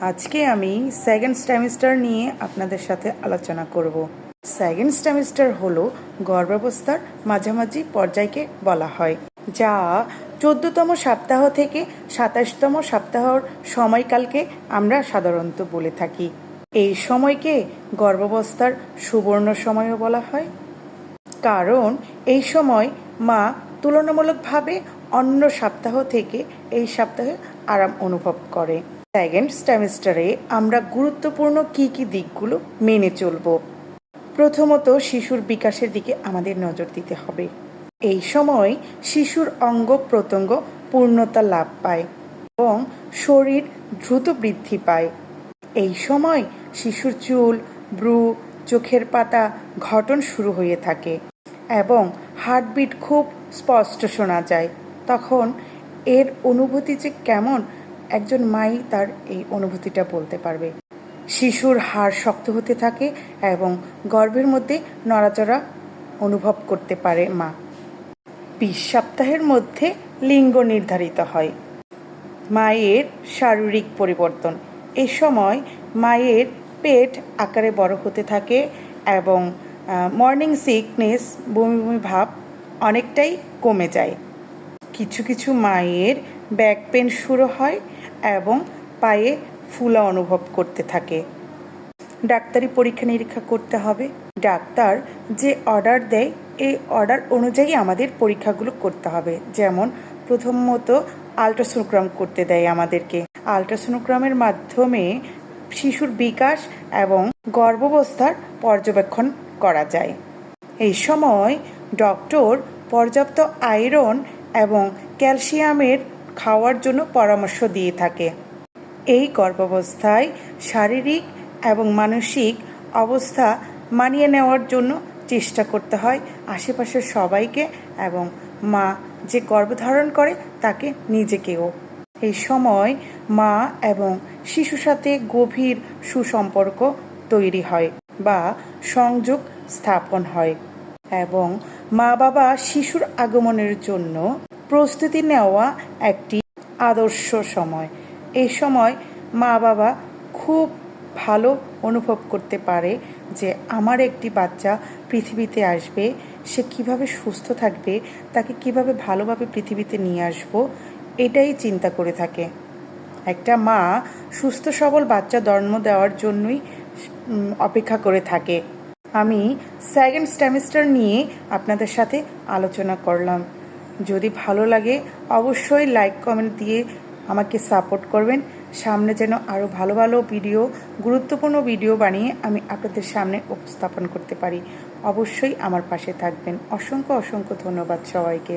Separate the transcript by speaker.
Speaker 1: আজকে আমি second semester নিয়ে আপনাদের সাথে আলোচনা করব। সেকেন্ড সেমিস্টার হলো গর্ভাবস্থার মাঝামাঝি পর্যায়কে বলা হয়, যা চোদ্দতম সপ্তাহ থেকে সাতাশতম সপ্তাহর সময়কালকে আমরা সাধারণত বলে থাকি। এই সময়কে গর্ভাবস্থার সুবর্ণ সময়ও বলা হয়। কারণ এই সময় মা তুলনামূলকভাবে অন্য সপ্তাহ থেকে এই সপ্তাহে আরাম অনুভব করে। সেকেন্ড সেমিস্টারে আমরা গুরুত্বপূর্ণ কী কী দিকগুলো মেনে চলব? প্রথমত শিশুর বিকাশের দিকে আমাদের নজর দিতে হবে। এই সময় শিশুর অঙ্গ প্রত্যঙ্গ পূর্ণতা লাভ পায় এবং শরীর দ্রুত বৃদ্ধি পায়। এই সময় শিশুর চুল ব্রু চোখের পাতা ঘটন শুরু হয়ে থাকে এবং হার্টবিট খুব স্পষ্ট শোনা যায়। তখন এর অনুভূতি যে কেমন একজন মাই তার এই অনুভূতিটা বলতে পারবে। শিশুর হাড় শক্ত হতে থাকে এবং গর্ভের মধ্যে নড়াচড়া অনুভব করতে পারে মা। বিশ সপ্তাহের মধ্যে লিঙ্গ নির্ধারিত হয়। মায়ের শারীরিক পরিবর্তন। এ সময় মায়ের পেট আকারে বড় হতে থাকে এবং মর্নিং সিকনেস বমি বমি ভাব অনেকটাই কমে যায়। কিছু কিছু মায়ের ব্যাক পেন শুরু হয় এবং পায়ে ফুলা অনুভব করতে থাকে। ডাক্তারি পরীক্ষা নিরীক্ষা করতে হবে। ডাক্তার যে অর্ডার দেয়, এই অর্ডার অনুযায়ী আমাদের পরীক্ষাগুলো করতে হবে। যেমন প্রথমত আলট্রাসোনোগ্রাম করতে দেয় আমাদেরকে। আলট্রাসোনোগ্রামের মাধ্যমে শিশুর বিকাশ এবং গর্ভাবস্থার পর্যবেক্ষণ করা যায়। এই সময় ডক্টর পর্যাপ্ত আয়রন এবং ক্যালসিয়ামের খাওয়ার জন্য পরামর্শ দিয়ে থাকে। এই গর্ভাবস্থায় শারীরিক এবং মানসিক অবস্থা মানিয়ে নেওয়ার জন্য চেষ্টা করতে হয় আশেপাশের সবাইকে এবং মা যে গর্ভধারণ করে তাকে নিজেকেও। এই সময় মা এবং শিশুর সাথে গভীর সুসম্পর্ক তৈরি হয় বা সংযোগ স্থাপন হয় এবং মা বাবা শিশুর আগমনের জন্য প্রস্তুতি নেওয়া একটি আদর্শ সময়। এই সময় মা বাবা খুব ভালো অনুভব করতে পারে যে আমার একটি বাচ্চা পৃথিবীতে আসবে, সে কীভাবে সুস্থ থাকবে, তাকে কীভাবে ভালোভাবে পৃথিবীতে নিয়ে আসব, এটাই চিন্তা করে থাকে। একটা মা সুস্থ সবল বাচ্চা জন্ম দেওয়ার জন্যই অপেক্ষা করে থাকে। আমি সেকেন্ড সেমিস্টার নিয়ে আপনাদের সাথে আলোচনা করলাম। যদি ভালো লাগে, অবশ্যই লাইক কমেন্ট দিয়ে আমাকে সাপোর্ট করবেন। সামনে যেন আরও ভালো ভালো ভিডিও গুরুত্বপূর্ণ ভিডিও বানিয়ে আমি আপনাদের সামনে উপস্থাপন করতে পারি। অবশ্যই আমার পাশে থাকবেন। অসংখ্য অসংখ্য ধন্যবাদ সবাইকে।